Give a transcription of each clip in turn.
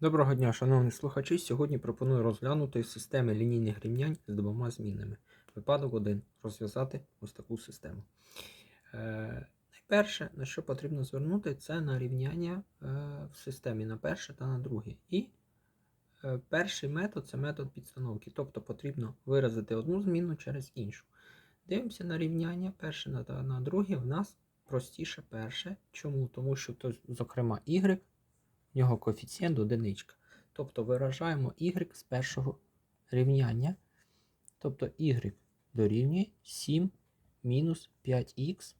Доброго дня, шановні слухачі. Сьогодні пропоную розглянути системи лінійних рівнянь з двома змінами. Випадок 1. Розв'язати ось таку систему. Е, найперше, на що потрібно звернути, це на рівняння е, в системі на перше та на друге. І е, перший метод це метод підстановки. Тобто потрібно виразити одну зміну через іншу. Дивимося на рівняння перше та на друге. В нас простіше перше. Чому? Тому що, то, зокрема, y нього коефіцієнт одиничка. Тобто виражаємо y з першого рівняння. Тобто y дорівнює 7 мінус 5х.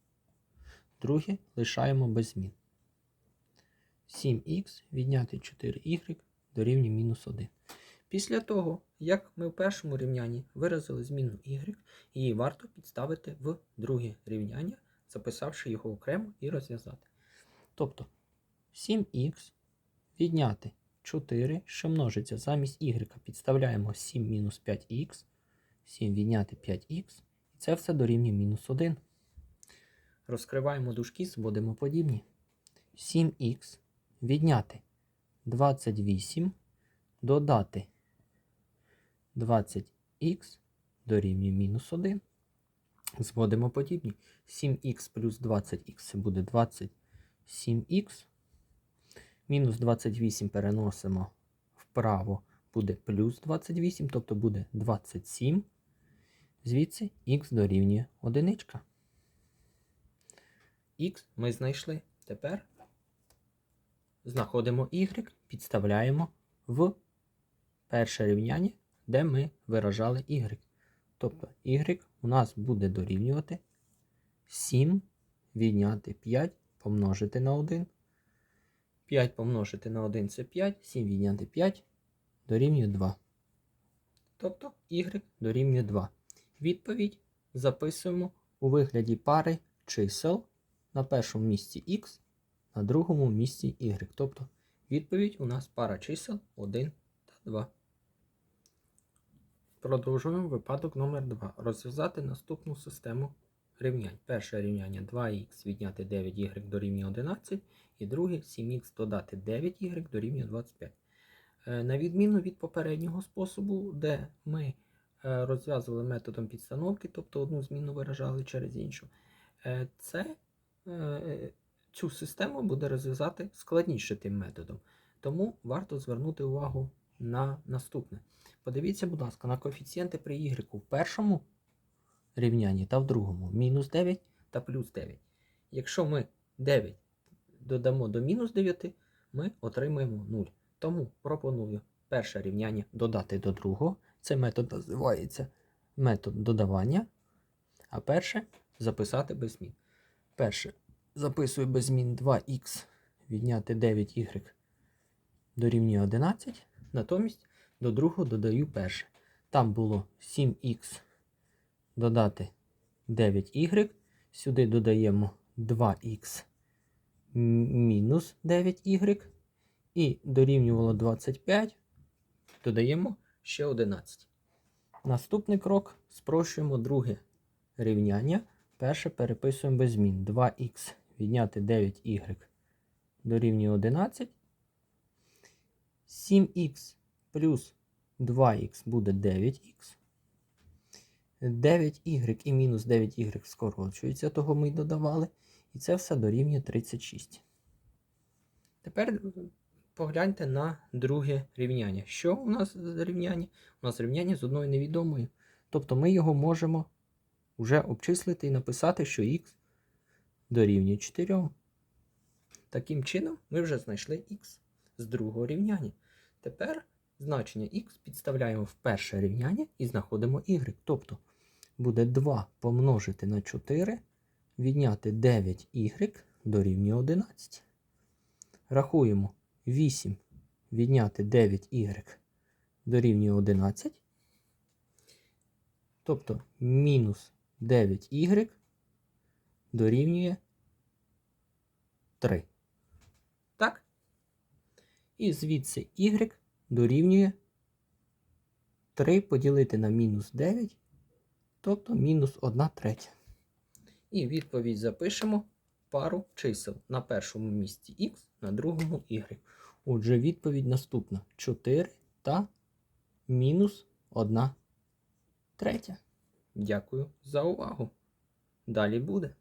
Друге лишаємо без змін. 7х відняти 4y дорівнює мінус 1. Після того, як ми в першому рівнянні виразили зміну y, її варто підставити в друге рівняння, записавши його окремо і розв'язати. Тобто 7х відняти 4, що множиться замість y підставляємо 7 мінус 5х, 7 відняти 5х, і це все дорівнює мінус 1. Розкриваємо дужки, зводимо подібні. 7х відняти 28, додати 20х дорівнює мінус 1. Зводимо подібні. 7х плюс 20х це буде 27х. Мінус 28 переносимо вправо, буде плюс 28, тобто буде 27. Звідси х дорівнює 1. Х ми знайшли. Тепер знаходимо y, підставляємо в перше рівняння, де ми виражали y. Тобто y у нас буде дорівнювати 7 відняти 5 помножити на 1. 5 помножити на 1 це 5, 7 відняти 5 дорівнює 2. Тобто y дорівнює 2. Відповідь записуємо у вигляді пари чисел на першому місці x, на другому місці y. Тобто відповідь у нас пара чисел 1 та 2. Продовжуємо випадок номер 2. Розв'язати наступну систему рівнянь. Перше рівняння 2х відняти 9y дорівнює 11, і друге 7х додати 9y дорівнює 25. Е, На відміну від попереднього способу, де ми е, розв'язували методом підстановки, тобто одну зміну виражали через іншу, е, це, цю систему буде розв'язати складніше тим методом. Тому варто звернути увагу на наступне. Подивіться, будь ласка, на коефіцієнти при y в першому рівнянні та в другому мінус 9 та плюс 9. Якщо ми 9 додамо до мінус 9, ми отримаємо 0. Тому пропоную перше рівняння додати до другого. Цей метод називається метод додавання. А перше записати без змін. Перше записую без змін 2х відняти 9y дорівнює 11. Натомість до другого додаю перше. Там було 7х додати 9y. Сюди додаємо 2х мінус 9y. І дорівнювало 25. Додаємо ще 11. Наступний крок спрощуємо друге рівняння. Перше переписуємо без змін. 2х відняти 9y дорівнює 11. 7х плюс 2х буде 9х. 9y і мінус 9y скорочуються, того ми й додавали. І це все дорівнює 36. Тепер погляньте на друге рівняння. Що у нас за рівняння? У нас рівняння з одною невідомою. Тобто ми його можемо вже обчислити і написати, що х дорівнює 4. Таким чином, ми вже знайшли х з другого рівняння. Тепер значення х підставляємо в перше рівняння і знаходимо y. Тобто буде 2 помножити на 4, відняти 9y дорівнює 11. Рахуємо 8 відняти 9y дорівнює 11. Тобто мінус 9y дорівнює 3. Так? І звідси y дорівнює 3 поділити на мінус 9, тобто мінус 1 третя. І відповідь запишемо пару чисел на першому місці х, на другому y. Отже, відповідь наступна: 4 та мінус 1 третя. Дякую за увагу. Далі буде.